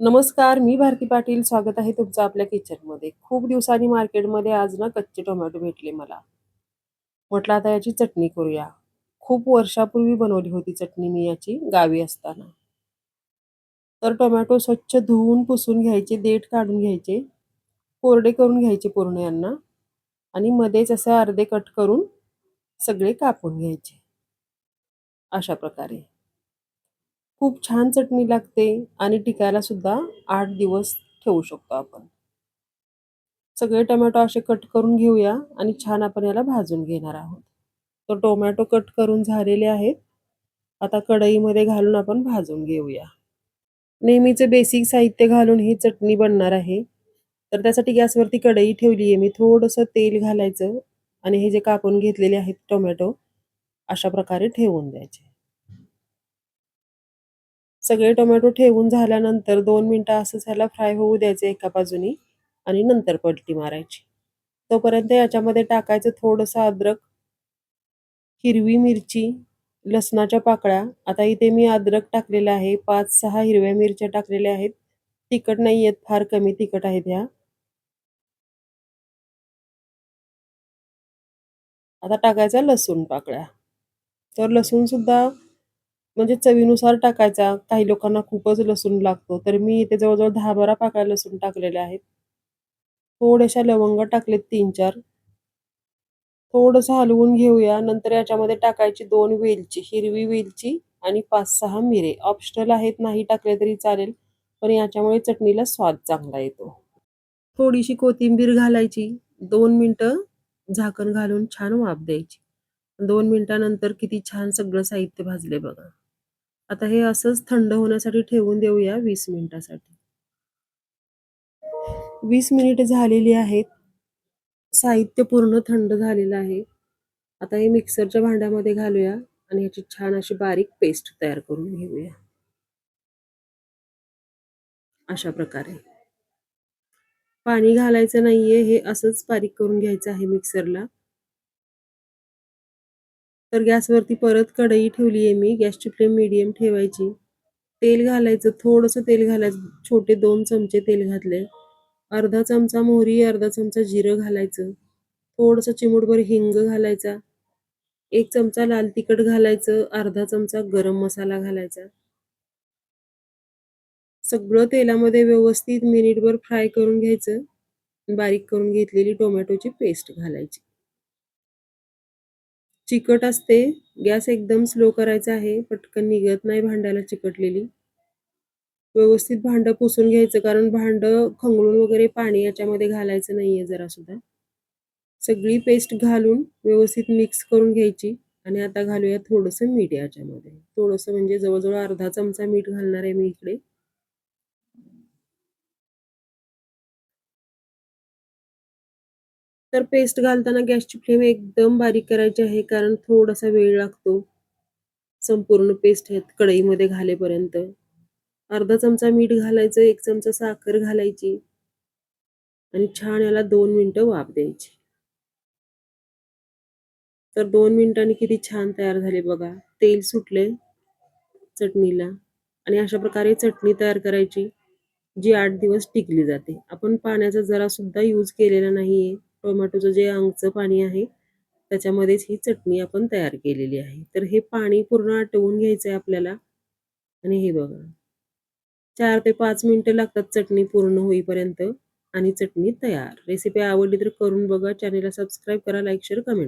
नमस्कार मी भारती पाटील. स्वागत आहे तुमचं आपल्या किचनमध्ये. खूप दिवसांनी मार्केटमध्ये आज ना कच्चे टोमॅटो भेटले मला. म्हटलं आता याची चटणी करूया. खूप वर्षापूर्वी बनवली होती चटणी मी याची गावी असताना. तर टोमॅटो स्वच्छ धुवून पुसून घ्यायचे देठ काढून घ्यायचे कोरडे करून घ्यायचे पूर्ण यांना. आणि मध्येच असे अर्धे कट करून सगळे कापून घ्यायचे. अशा प्रकारे. खूप छान चटणी लागते आणि टिकायला सुद्धा आठ दिवस ठेवू शकतो आपण. सगळे टोमॅटो असे कट करून घेऊया आणि छान आपण याला भाजून घेणार आहोत. तर टोमॅटो कट करून झालेले आहेत. आता कढईमध्ये घालून आपण भाजून घेऊया. नेहमीचे बेसिक साहित्य घालून ही चटणी बनणार आहे. तर त्यासाठी गॅसवरती कढई ठेवली आहे मी थोडंसं तेल घालायचं आणि हे जे कापून घेतलेले आहेत टोमॅटो अशा प्रकारे ठेवून द्यायचे. सगळे टोमॅटो ठेवून झाल्यानंतर दोन मिनटं असंच ह्याला फ्राय होऊ द्यायचे एका बाजूनी आणि नंतर पलटी मारायची. तोपर्यंत याच्यामध्ये टाकायचं थोडंसं अद्रक हिरवी मिरची लसणाच्या पाकळ्या. आता इथे मी अद्रक टाकलेलं आहे. पाच सहा हिरव्या मिरच्या टाकलेल्या आहेत. तिखट नाही आहेत फार कमी तिखट आहेत ह्या. आता टाकायचा लसूण पाकळ्या. तर लसूण सुद्धा म्हणजे चवीनुसार टाकायचा. काही लोकांना खूपच लसूण लागतो. तर मी इथे जवळजवळ दहा बारा पाकळ्या लसूण टाकलेल्या आहेत. थोड्याशा लवंग टाकलेत तीन चार थोडंसं हलवून घेऊया. नंतर याच्यामध्ये टाकायची दोन वेलची हिरवी वेलची आणि पाच सहा मिरे. ऑप्शनल आहेत नाही टाकले तरी चालेल पण याच्यामुळे चटणीला स्वाद चांगला येतो. थोडीशी कोथिंबीर घालायची. दोन मिनटं झाकण घालून छान वाफ द्यायची. दोन मिनिटानंतर किती छान सगळं साहित्य भाजले बघा. आता हे असंच थंड होण्यासाठी ठेवून देऊया वीस मिनिटासाठी. वीस मिनिट झालेली आहेत. साहित्य पूर्ण थंड झालेलं आहे. आता हे मिक्सरच्या भांड्यामध्ये घालूया आणि ह्याची छान अशी बारीक पेस्ट तयार करून घेऊया. अशा प्रकारे. पाणी घालायचं नाहीये हे असंच बारीक करून घ्यायचं आहे मिक्सरला. तर गॅसवरती परत कढई ठेवली आहे मी गॅसची फ्लेम मीडियम ठेवायची. तेल घालायचं थोडंसं तेल घालायचं छोटे दोन चमचे तेल घातले. अर्धा चमचा मोहरी अर्धा चमचा जिरं घालायचं. थोडंसं चिमूटभर हिंग घालायचा. एक चमचा लाल तिखट घालायचं अर्धा चमचा गरम मसाला घालायचा. सगळं तेलामध्ये व्यवस्थित मिनिटभर फ्राय करून घ्यायचं. बारीक करून घेतलेली टोमॅटोची पेस्ट घालायची. चिकट असते. गॅस एकदम स्लो करायचा आहे. पटकन निघत नाही भांड्याला चिकटलेली. व्यवस्थित भांडं पुसून घ्यायचं कारण भांडं खंगळून वगैरे पाणी याच्यामध्ये घालायचं नाहीये जरा सुद्धा. सगळी पेस्ट घालून व्यवस्थित मिक्स करून घ्यायची. आणि आता घालूया थोडंसं मीठ याच्यामध्ये. थोडंसं म्हणजे जवळजवळ अर्धा चमचा मीठ घालणार आहे मी इकडे. तर पेस्ट घालताना गॅसची फ्लेम एकदम बारीक करायची आहे कारण थोडासा वेळ लागतो संपूर्ण पेस्ट ह्यात कढईमध्ये घालेपर्यंत. अर्धा चमचा मीठ घालायचं एक चमचा साखर घालायची आणि छान याला दोन मिनटं वाफ द्यायची. तर दोन मिनिटांनी किती छान तयार झाले बघा. तेल सुटले चटणीला आणि अशा प्रकारे चटणी तयार करायची जी आठ दिवस टिकली जाते. आपण पाण्याचा जरा सुद्धा यूज केलेला नाहीये. टोमॅटोचं जे अंगचं पाणी आहे त्याच्यामध्येच ही चटणी आपण तयार केलेली आहे. तर हे पाणी पूर्ण आटवून घ्यायचं आहे आपल्याला. आणि हे बघा. चार ते पाच मिनटं लागतात चटणी पूर्ण होईपर्यंत आणि चटणी तयार. रेसिपी आवडली तर करून बघा. चॅनेलला सबस्क्राईब करा लाईक शेअर कमेंट